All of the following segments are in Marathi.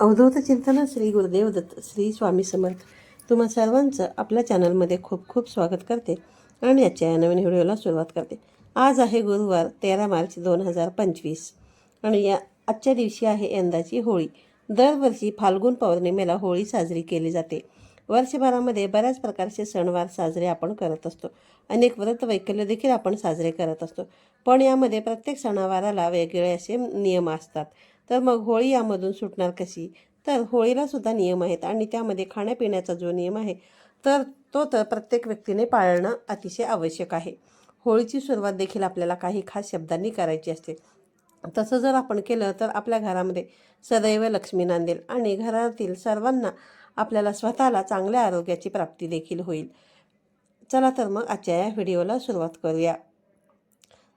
अवधूत चिंतन श्री गुरुदेव दत्त श्री स्वामी समर्थ. तुम्हा सर्वांचं आपल्या चॅनलमध्ये खूप खूप स्वागत करते आणि आजच्या या नवीन व्हिडिओला सुरुवात करते. आज आहे गुरुवार तेरा मार्च दोन हजार पंचवीस आणि या आजच्या दिवशी आहे यंदाची होळी. दरवर्षी फाल्गुन पौर्णिमेला होळी साजरी केली जाते. वर्षभरामध्ये बऱ्याच प्रकारचे सणवार साजरे आपण करत असतो. अनेक व्रत वैकल्य देखील आपण साजरे करत असतो. पण यामध्ये प्रत्येक सणावाराला वेगळे असे नियम असतात. तर मग होळी यामधून सुटणार कशी? तर होळीला सुद्धा नियम आहेत आणि त्यामध्ये खाण्यापिण्याचा जो नियम आहे तर तो तर प्रत्येक व्यक्तीने पाळणं अतिशय आवश्यक आहे. होळीची सुरुवात देखील आपल्याला काही खास शब्दांनी करायची असते. तसं जर आपण केलं तर आपल्या घरामध्ये सदैव लक्ष्मी नांदेल आणि घरातील सर्वांना आपल्याला स्वतःला चांगल्या आरोग्याची प्राप्ती देखील होईल. चला तर मग आजच्या या व्हिडिओला सुरुवात करूया.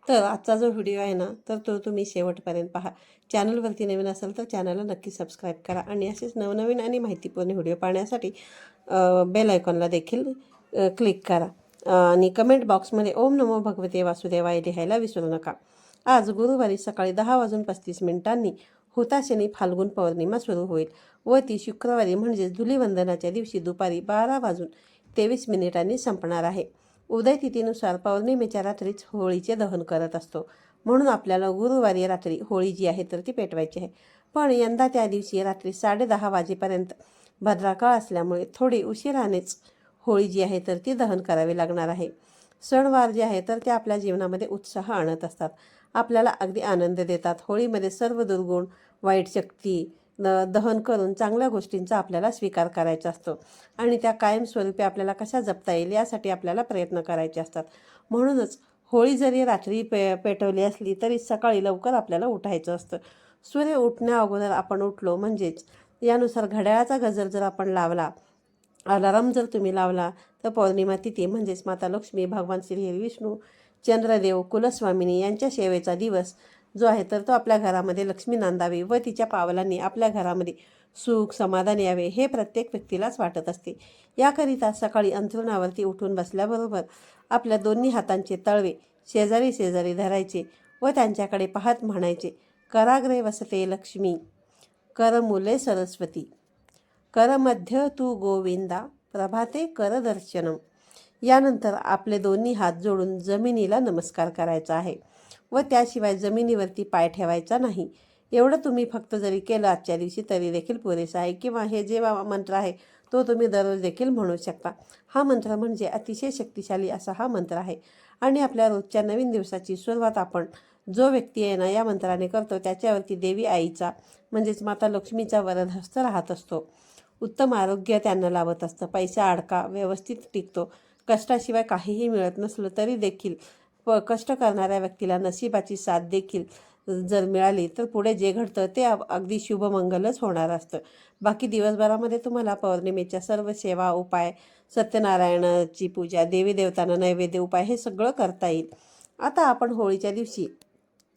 तर आजचा जो व्हिडिओ आहे ना तर तो तुम्ही शेवटपर्यंत पहा. चॅनलवरती नवीन असाल तर चॅनलला नक्की सबस्क्राईब करा आणि असेच नवनवीन आणि माहितीपूर्ण व्हिडिओ पाहण्यासाठी बेल आयकॉनला देखील क्लिक करा. आणि कमेंट बॉक्समध्ये ओम नमो भगवते वासुदेवाय लिहायला विसरू नका. आज गुरुवारी सकाळी दहा वाजून पस्तीस मिनिटांनी हुताशनी फाल्गुन पौर्णिमा सुरू होईल व ती शुक्रवारी म्हणजेच धुलीवंदनाच्या दिवशी दुपारी बारा वाजून तेवीस मिनिटांनी संपणार आहे. उदय तिथीनुसार पौर्णिमेच्या रात्रीच होळीचे दहन करत असतो. म्हणून आपल्याला गुरुवारी रात्री होळी जी आहे तर ती पेटवायची आहे. पण यंदा त्या दिवशी रात्री साडेदहा वाजेपर्यंत भद्राकाळ असल्यामुळे थोडी उशिरानेच होळी जी आहे तर ती दहन करावी लागणार आहे. सणवार जे आहे तर ते आपल्या जीवनामध्ये उत्साह आणत असतात. आपल्याला अगदी आनंद देतात. होळीमध्ये सर्व दुर्गुण वाईट शक्ती दहन करून चांगल्या गोष्टींचा आपल्याला स्वीकार करायचा असतो. आणि त्या कायमस्वरूपी आपल्याला कशा जपता येईल यासाठी आपल्याला प्रयत्न करायचे असतात. म्हणूनच होळी जरी रात्री पे पेटवली असली तरी सकाळी लवकर आपल्याला उठायचं असतं. सूर्य उठण्या अगोदर आपण उठलो म्हणजेच यानुसार घड्याळाचा गजर जर आपण लावला अलाराम जर तुम्ही लावला तर पौर्णिमा तिथी म्हणजेच माता लक्ष्मी भगवान श्री विष्णू चंद्रदेव कुलस्वामिनी यांच्या सेवेचा दिवस जो आहे तर तो आपल्या घरामध्ये लक्ष्मी नांदावी व तिच्या पावलांनी आपल्या घरामध्ये सुख समाधान यावे हे प्रत्येक व्यक्तीलाच वाटत असते. याकरिता सकाळी अंथरुणावरती उठून बसल्याबरोबर आपल्या दोन्ही हातांचे तळवे शेजारी शेजारी धरायचे व त्यांच्याकडे पाहत म्हणायचे कराग्रे वसते लक्ष्मी करमुले सरस्वती करमध्य तू गोविंदा प्रभाते करदर्शनम. यानंतर आपले दोन्ही हात जोडून जमिनीला नमस्कार करायचा आहे. व त्याशिवाय जमिनीवरती पाय ठेवायचा नाही. एवढं तुम्ही फक्त जरी केलं आजच्या दिवशी तरी देखील पुरेसं आहे किंवा हे जे मंत्र आहे तो तुम्ही दररोज देखील म्हणू शकता. हा मंत्र म्हणजे अतिशय शक्तिशाली असा हा मंत्र आहे. आणि आपल्या रोजच्या नवीन दिवसाची सुरुवात आपण जो व्यक्ती आहे ना या मंत्राने करतो त्याच्यावरती देवी आईचा म्हणजेच माता लक्ष्मीचा वरदहस्त राहत असतो. उत्तम आरोग्य त्यांना लाभत असतं. पैसा अडका व्यवस्थित टिकतो. कष्टाशिवाय काहीही मिळत नसलं तरी देखील प कष्ट करणाऱ्या व्यक्तीला नशिबाची साथ देखील जर मिळाली तर पुढे जे घडतं ते अगदी शुभमंगलच होणार असतं. बाकी दिवसभरामध्ये तुम्हाला पौर्णिमेच्या सर्व सेवा उपाय सत्यनारायणाची पूजा देवी देवतांना नैवेद्य उपाय हे सगळं करता येईल. आता आपण होळीच्या दिवशी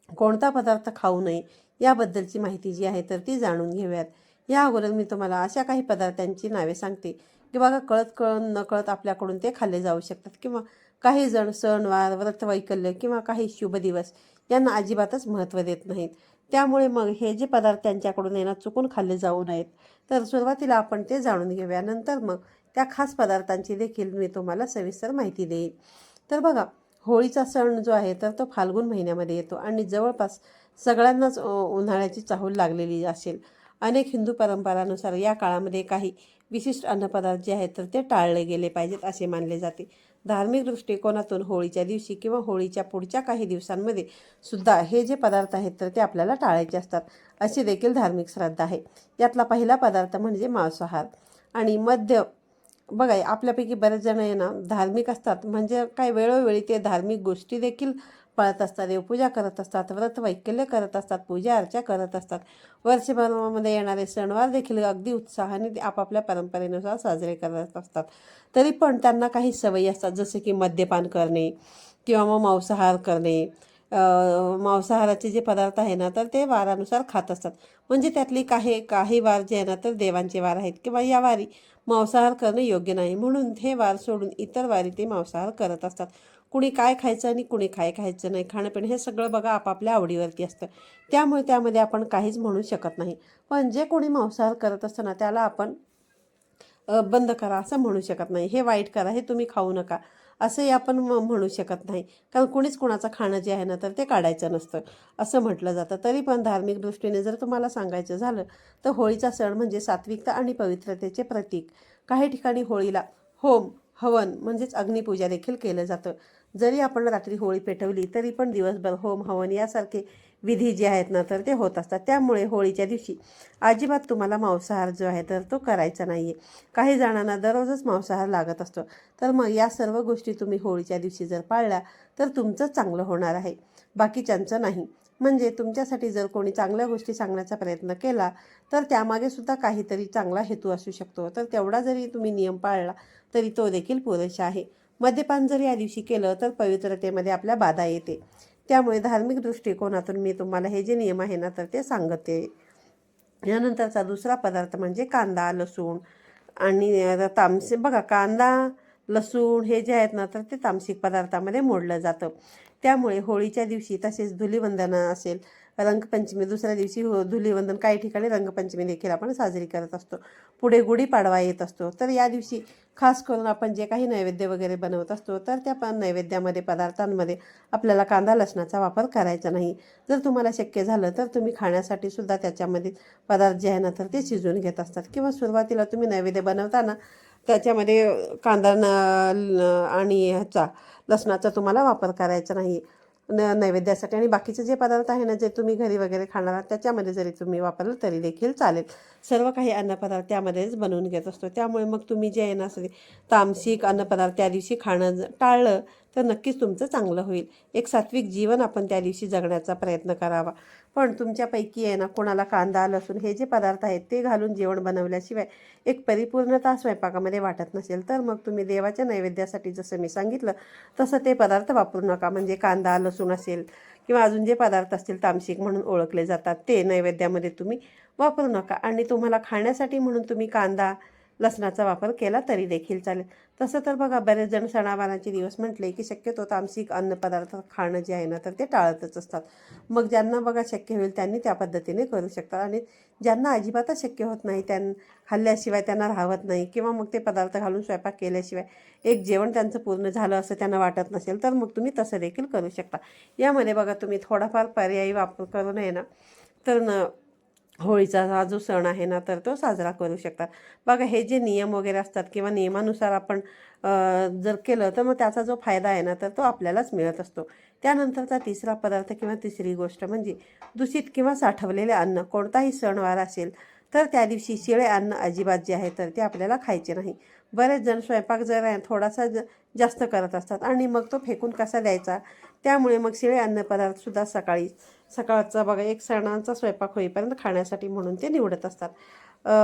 कोणता पदार्थ खाऊ नये याबद्दलची माहिती जी आहे तर ती जाणून घेऊयात. या अगोदर मी तुम्हाला अशा काही पदार्थांची नावे सांगते की बघा कळत कळत न कळत आपल्याकडून ते खाल्ले जाऊ शकतात किंवा काही जण सणवार व्रतवैकल्य किंवा काही शुभ दिवस यांना अजिबातच महत्त्व देत नाहीत. त्यामुळे मग हे जे पदार्थ त्यांच्याकडून येणं चुकून खाल्ले जाऊ नयेत. तर सुरुवातीला आपण ते जाणून घेऊया. नंतर मग त्या खास पदार्थांची देखील मी तुम्हाला सविस्तर माहिती देईन. तर बघा होळीचा सण जो आहे तर तो फाल्गुन महिन्यामध्ये येतो आणि जवळपास सगळ्यांनाच उन्हाळ्याची चाहूल लागलेली असेल. अनेक हिंदू परंपरानुसार या काळामध्ये काही विशिष्ट अन्नपदार्थ जे आहेत तर ते टाळले गेले पाहिजेत असे मानले जाते. धार्मिक दृष्टिकोनातून होळीच्या दिवशी किंवा होळीच्या पुढच्या काही दिवसांमध्ये सुद्धा हे जे पदार्थ आहेत तर ते आपल्याला टाळायचे असतात. अशी देखील धार्मिक श्रद्धा आहे. यातला पहिला पदार्थ म्हणजे मांसाहार. आणि मद्य बघा आपल्यापैकी बरेच जण आहे ना धार्मिक असतात. म्हणजे काय वेळोवेळी ते धार्मिक गोष्टी देखील पाळत असतात देवपूजा करत असतात व्रत वैकल्य करत असतात पूजा अर्चा करत असतात. वर्षभरामध्ये येणारे सणवार देखील अगदी उत्साहाने ते आपापल्या परंपरेनुसार साजरे करत असतात. तरी पण त्यांना काही सवयी असतात जसे की मद्यपान करणे किंवा मग मांसाहार करणे. मांसाहाराचे जे पदार्थ आहे ना तर ते वारानुसार खात असतात. म्हणजे त्यातली काही काही वार जे आहे ना तर देवांचे वार आहेत किंवा या वारी मांसाहार करणे योग्य नाही. म्हणून हे वार सोडून इतर वारी ते मांसाहार करत असतात. कुणी काय खायचं आणि कुणी काय खायचं नाही. खाणंपिणं हे सगळं बघा आपापल्या आवडीवरती असतं. त्यामुळे त्यामध्ये आपण काहीच म्हणू शकत नाही. पण जे कोणी मांसाहार करत असताना त्याला आपण बंद करा असं म्हणू शकत नाही. हे वाईट करा हे तुम्ही खाऊ नका असंही आपण म- म्हणू शकत नाही. कारण कुणीच कुणाचं खाणं जे आहे ना तर ते काढायचं नसतं असं म्हटलं जातं. तरी पण धार्मिक दृष्टीने जर तुम्हाला सांगायचं झालं तर होळीचा सण म्हणजे सात्विकता आणि पवित्रतेचे प्रतीक. काही ठिकाणी होळीला होम हवन म्हणजेच अग्निपूजा देखील केलं जातं. जरी आपण रात्री होळी पेटवली तरी पण दिवसभर होम हवन यासारखे विधी जे आहेत ना तर ते होत असतात. त्यामुळे होळीच्या दिवशी अजिबात तुम्हाला मांसाहार जो आहे तर तो करायचा नाही आहे काही जणांना दररोजच मांसाहार लागत असतो. तर मग या सर्व गोष्टी तुम्ही होळीच्या दिवशी जर पाळल्या तर तुमचं चांगलं होणार आहे. बाकीच्यांचं नाही. म्हणजे तुमच्यासाठी जर कोणी चांगल्या गोष्टी सांगण्याचा प्रयत्न केला तर त्यामागे सुद्धा काहीतरी चांगला हेतू असू शकतो. तर तेवढा जरी तुम्ही नियम पाळला तरी तो देखील पुरेसा आहे. मद्यपान जर या दिवशी केलं तर पवित्रतेमध्ये आपल्या बाधा येते. त्यामुळे धार्मिक दृष्टिकोनातून मी तुम्हाला हे जे नियम आहे ना तर ते सांगते. यानंतरचा दुसरा पदार्थ म्हणजे कांदा लसूण आणि तामसे बघा कांदा लसूण हे जे आहेत ना तर ते तामसिक पदार्थामध्ये मोडलं जातं. त्यामुळे होळीच्या दिवशी तसेच धुलीवंदना असेल रंगपंचमी दुसऱ्या दिवशी हो धुलीवंदन काही ठिकाणी रंगपंचमी देखील आपण साजरी करत असतो. पुढे गुढीपाडवा येत असतो. तर या दिवशी खास करून आपण जे काही नैवेद्य वगैरे बनवत असतो तर त्या पण नैवेद्यामध्ये पदार्थांमध्ये आपल्याला कांदा लसणाचा वापर करायचा नाही. जर तुम्हाला शक्य झालं तर तुम्ही खाण्यासाठी सुद्धा त्याच्यामध्ये पदार्थ जे आहे ना तर ते शिजवून घेत असतात. किंवा सुरुवातीला तुम्ही नैवेद्य बनवताना त्याच्यामध्ये कांदा न ल- आणि ह्याचा लसणाचा तुम्हाला वापर करायचा नाही. न नैवेद्यासाठी आणि बाकीचे जे पदार्थ आहे ना जे तुम्ही घरी वगैरे खाणार आहात त्याच्यामध्ये जरी तुम्ही वापरलं तरी देखील चालेल. सर्व काही अन्नपदार्थ त्यामध्येच बनवून घेत असतो. त्यामुळे मग तुम्ही जे आहे ना असं तामसिक अन्नपदार्थ त्या दिवशी खाणं टाळलं तर नक्कीच तुमचं चांगलं होईल. एक सात्विक जीवन आपण त्या दिवशी जगण्याचा प्रयत्न करावा. पण तुमच्यापैकी आहे ना कोणाला कांदा लसूण हे जे पदार्थ आहेत ते घालून जेवण बनवल्याशिवाय एक परिपूर्णता स्वयंपाकामध्ये वाटत नसेल. तर मग तुम्ही देवाच्या नैवेद्यासाठी जसं मी सांगितलं तसं ते पदार्थ वापरू नका. म्हणजे कांदा लसूण असेल किंवा अजून जे पदार्थ असतील तामसिक म्हणून ओळखले जातात ते नैवेद्यामध्ये तुम्ही वापरू नका. आणि तुम्हाला खाण्यासाठी म्हणून तुम्ही कांदा लसणाचा वापर केला तरी देखील चालेल. तसं तर बघा बरेच जण सणावारांचे दिवस म्हटले की शक्यतो तामसिक अन्नपदार्थ खाणं जे आहे ना तर ते टाळतच असतात. मग ज्यांना बघा शक्य होईल त्यांनी त्या पद्धतीने करू शकतात. आणि ज्यांना अजिबातच शक्य होत नाही त्यां खाल्ल्याशिवाय त्यांना राहत नाही किंवा मग ते पदार्थ घालून स्वयंपाक केल्याशिवाय एक जेवण त्यांचं पूर्ण झालं असं त्यांना वाटत नसेल तर मग तुम्ही तसं देखील करू शकता. यामध्ये बघा तुम्ही थोडाफार पर्यायी वापर करून आहे ना तर न होळीचा हा जो सण आहे ना तर तो साजरा करू शकतात. बघा हे जे नियम वगैरे असतात किंवा नियमानुसार आपण जर केलं तर मग त्याचा जो फायदा आहे ना तर तो आपल्यालाच मिळत असतो. त्यानंतरचा तिसरा पदार्थ किंवा तिसरी गोष्ट म्हणजे दूषित किंवा साठवलेले अन्न. कोणताही सणवार असेल तर त्या दिवशी शिळे अन्न अजिबात जे आहे तर ते आपल्याला खायचे नाही. बरेच जण स्वयंपाक जर आहे थोडासा ज जास्त करत असतात आणि मग तो फेकून कसा द्यायचा? त्यामुळे मग शिळे अन्नपदार्थसुद्धा सकाळी सकाळचा बघा एक सणांचा स्वयंपाक होईपर्यंत खाण्यासाठी म्हणून ते निवडत असतात.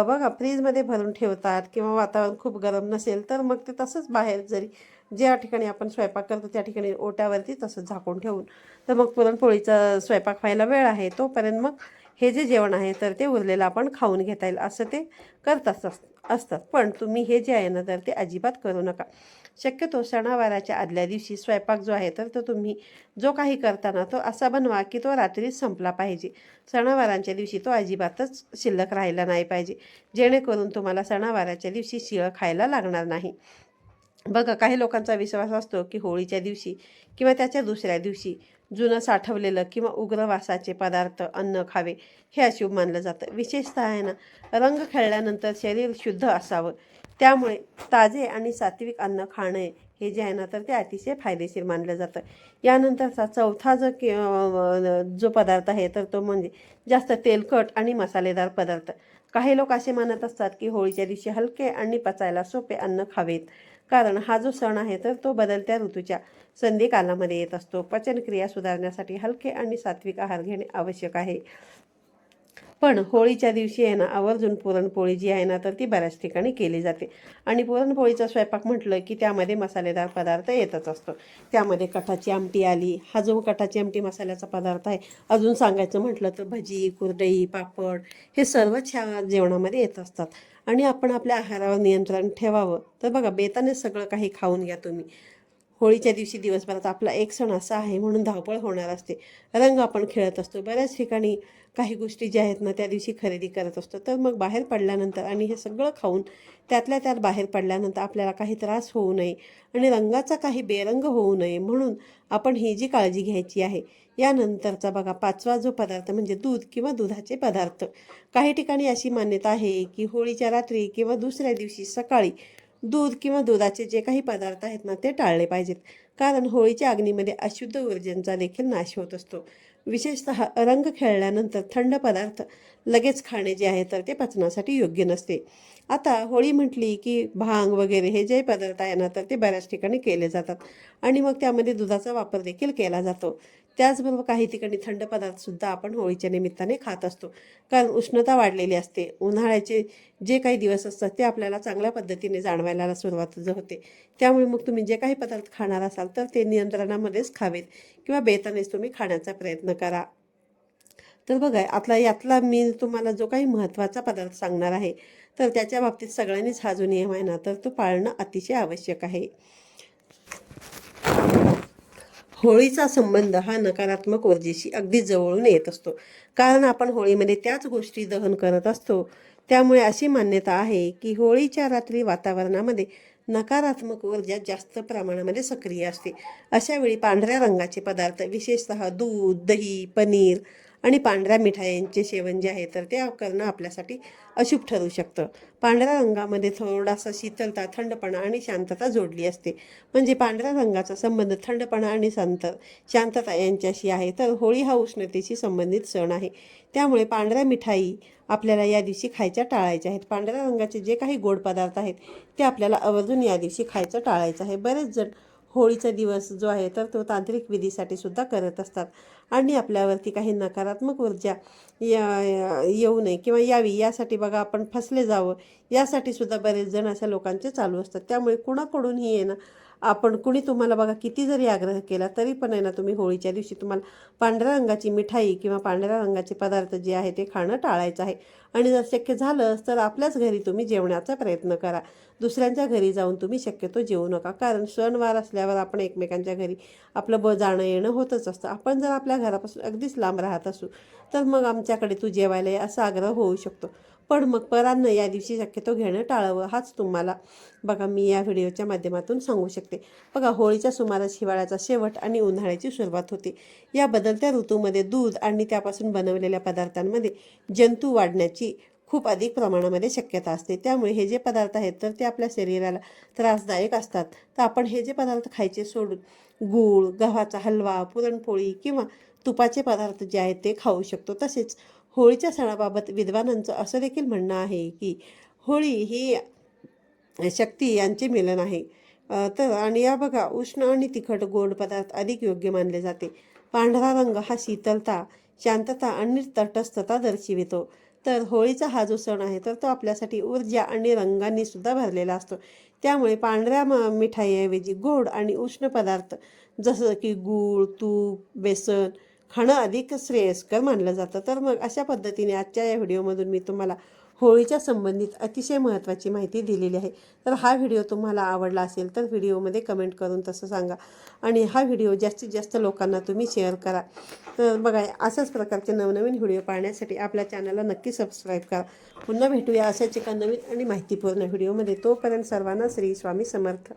बघा फ्रीजमध्ये भरून ठेवतात किंवा वातावरण खूप गरम नसेल तर मग ते तसंच बाहेर जरी ज्या ठिकाणी आपण स्वयंपाक करतो त्या ठिकाणी ओट्यावरती तसंच झाकून ठेवून तर मग पुरणपोळीचा स्वयंपाक व्हायला वेळ आहे. तोपर्यंत मग हे जे जेवण आहे तर ते उरलेलं आपण खाऊन घेता येईल असं ते करत असतं असतात. पण तुम्ही हे जे आहे ना तर ते अजिबात करू नका. शक्यतो सणावाराच्या आदल्या दिवशी स्वयंपाक जो आहे तर तो तुम्ही जो काही करताना तो असा बनवा की तो रात्रीच संपला पाहिजे. सणावारांच्या दिवशी तो अजिबातच शिल्लक राहिला नाही पाहिजे. जेणेकरून तुम्हाला सणावाराच्या दिवशी शिळं खायला लागणार नाही. बघा काही लोकांचा विश्वास असतो की होळीच्या दिवशी किंवा त्याच्या दुसऱ्या दिवशी जुनं साठवलेलं किंवा उग्र वासाचे पदार्थ अन्न खावे हे अशुभ मानलं जातं. विशेषतः आहे ना रंग खेळल्यानंतर शरीर शुद्ध असावं. त्यामुळे ताजे आणि सात्विक अन्न खाणे हे जे आहे ना तर ते अतिशय फायदेशीर मानलं जातं. यानंतरचा चौथा जो कि जो पदार्थ आहे तर तो म्हणजे जास्त तेलकट आणि मसालेदार पदार्थ. काही लोक असे मानत असतात की होळीच्या दिवशी हलके आणि पचायला सोपे अन्न खावेत. कारण हा जो सण आहे तर तो बदलत्या ऋतूच्या संधिकालामध्ये येत असतो. पचनक्रिया सुधारण्यासाठी हलके आणि सात्विक आहार घेणे आवश्यक आहे. पण होळीच्या दिवशी आहे ना आवर्जून पुरणपोळी जी आहे ना तर ती बऱ्याच ठिकाणी केली जाते. आणि पुरणपोळीचा स्वयंपाक म्हटलं की त्यामध्ये मसालेदार पदार्थ येतच असतो. त्यामध्ये कटाची आमटी आली हा जो कटाची आमटी मसाल्याचा पदार्थ आहे अजून सांगायचं म्हटलं तर भजी कुरडई पापड हे सर्वच ह्या जेवणामध्ये येत असतात. आणि आपण आपल्या आहारावर नियंत्रण ठेवावं. तर बघा बेताने सगळं काही खाऊन घ्या तुम्ही. होळीच्या दिवशी दिवसभरात आपला एक सण असा आहे म्हणून धावपळ होणार असते. रंग आपण खेळत असतो. बऱ्याच ठिकाणी काही गोष्टी ज्या आहेत ना त्या दिवशी खरेदी करत असतो. तर मग बाहेर पडल्यानंतर आणि हे सगळं खाऊन त्यातल्या त्यात बाहेर पडल्यानंतर आपल्याला काही त्रास होऊ नये आणि रंगाचा काही बेरंग होऊ नये म्हणून आपण ही जी काळजी घ्यायची आहे यानंतरचा बघा पाचवा जो पदार्थ म्हणजे दूध किंवा दुधाचे पदार्थ. काही ठिकाणी अशी मान्यता आहे की होळीच्या रात्री किंवा दुसऱ्या दिवशी सकाळी दूध किंवा दुधाचे जे काही पदार्थ आहेत ना ते टाळले पाहिजेत. कारण होळीच्या अग्नीमध्ये अशुद्ध ऊर्जेंचा देखील नाश होत असतो. विशेषतः रंग खेळल्यानंतर थंड पदार्थ लगेच खाणे जे आहे तर ते पचनासाठी योग्य नसते. आता होळी म्हटली की भांग वगैरे हे जे पदार्थ आहे ना तर ते बऱ्याच ठिकाणी केले जातात. आणि मग त्यामध्ये दुधाचा वापर देखील केला जातो. त्याचबरोबर काही ठिकाणी थंड पदार्थसुद्धा आपण होळीच्या निमित्ताने खात असतो. कारण उष्णता वाढलेली असते. उन्हाळ्याचे जे काही दिवस असतात ते आपल्याला चांगल्या पद्धतीने जाणवायला सुरुवात होते. त्यामुळे मग तुम्ही जे काही पदार्थ खाणार असाल तर ते नियंत्रणामध्येच खावेत किंवा बेतानेच तुम्ही खाण्याचा प्रयत्न करा. तर बघा आपला यातला मी तुम्हाला जो काही महत्त्वाचा पदार्थ सांगणार आहे तर त्याच्या बाबतीत सगळ्यांनीच हा जो नियम आहे ना तर तो पाळणं अतिशय आवश्यक आहे. होळीचा संबंध हा नकारात्मक ऊर्जेशी अगदी जवळून येत असतो. कारण आपण होळीमध्ये त्याच गोष्टी दहन करत असतो. त्यामुळे अशी मान्यता आहे की होळीच्या रात्री वातावरणामध्ये नकारात्मक ऊर्जा जास्त प्रमाणामध्ये सक्रिय असते. अशा वेळी पांढऱ्या रंगाचे पदार्थ विशेषतः दूध दही पनीर आणि पांढऱ्या मिठायांचे सेवन जे आहे तर ते करणं आपल्यासाठी अशुभ ठरू शकतं. पांढऱ्या रंगामध्ये थोडासा शीतलता थंडपणा आणि शांतता जोडली असते. म्हणजे पांढऱ्या रंगाचा संबंध थंडपणा आणि शांत शांतता यांच्याशी आहे तर होळी हा उष्णतेशी संबंधित सण आहे. त्यामुळे पांढऱ्या मिठाई आपल्याला या दिवशी खायच्या टाळायच्या आहेत. पांढऱ्या रंगाचे जे काही गोड पदार्थ आहेत ते आपल्याला आवर्जून या दिवशी खायचं टाळायचं आहे. बरेच जण होळीचा दिवस जो आहे तर तो तांत्रिक विधीसाठी सुद्धा करत असतात. आणि आपल्यावरती काही नकारात्मक ऊर्जा या येऊ नये किंवा यावी यासाठी बघा आपण फसले जावं यासाठी सुद्धा बरेच जण अशा लोकांचे चालू असतात. त्यामुळे कुणाकडूनही येणं आपण कुणी तुम्हाला बघा किती जरी आग्रह केला तरी पण आहे ना तुम्ही होळीच्या दिवशी तुम्हाला पांढऱ्या रंगाची मिठाई किंवा पांढऱ्या रंगाचे पदार्थ जे आहे ते खाणं टाळायचं आहे. आणि जर शक्य झालंच तर आपल्याच घरी तुम्ही जेवण्याचा प्रयत्न करा. दुसऱ्यांच्या घरी जाऊन तुम्ही शक्यतो जेवू नका. कारण सणवार असल्यावर आपण एकमेकांच्या घरी आपलं ब जाणं येणं होतच असतं. आपण जर आपल्या घरापासून अगदीच लांब राहत असू तर मग आमच्याकडे तू जेवायला ये असा आग्रह होऊ शकतो. पण मग परांना या दिवशी शक्यतो घेणं टाळावं हाच तुम्हाला बघा मी या व्हिडिओच्या माध्यमातून सांगू शकते. बघा होळीच्या सुमारास हिवाळ्याचा शेवट आणि उन्हाळ्याची सुरुवात होते. या बदलत्या ऋतूमध्ये दूध आणि त्यापासून बनवलेल्या पदार्थांमध्ये जंतू वाढण्याची खूप अधिक प्रमाणामध्ये शक्यता असते. त्यामुळे हे जे पदार्थ आहेत तर ते आपल्या शरीराला त्रासदायक असतात. तर आपण हे जे पदार्थ खायचे सोडून गूळ गव्हाचा हलवा पुरणपोळी किंवा तुपाचे पदार्थ जे आहेत ते खाऊ शकतो. तसेच होळीच्या सणाबाबत विद्वानांचं असं देखील म्हणणं आहे की होळी ही शक्ती यांचे मिलन आहे. तर आणि या बघा उष्ण आणि तिखट गोड पदार्थ अधिक योग्य मानले जाते. पांढरा रंग हा शीतलता शांतता आणि तटस्थता दर्शवितो. तर होळीचा हा जो सण आहे तर तो आपल्यासाठी ऊर्जा आणि रंगांनी सुद्धा भरलेला असतो. त्यामुळे पांढऱ्या म मिठाईऐवजी गोड आणि उष्ण पदार्थ जसं की गूळ तूप बेसन खाणं अधिक श्रेयस्कर मानलं जातं. तर मग अशा पद्धतीने आजच्या या व्हिडिओमधून मी तुम्हाला होळीच्या संबंधित अतिशय महत्त्वाची माहिती दिलेली आहे. तर हा व्हिडिओ तुम्हाला आवडला असेल तर व्हिडिओमध्ये कमेंट करून तसं सांगा आणि हा व्हिडिओ जास्तीत जास्त लोकांना तुम्ही शेअर करा. तर बघा अशाच प्रकारचे नवनवीन व्हिडिओ पाहण्यासाठी आपल्या चॅनलला नक्की सबस्क्राईब करा. पुन्हा भेटूया अशाच एका नवीन आणि माहितीपूर्ण व्हिडिओमध्ये. तोपर्यंत सर्वांना श्री स्वामी समर्थ.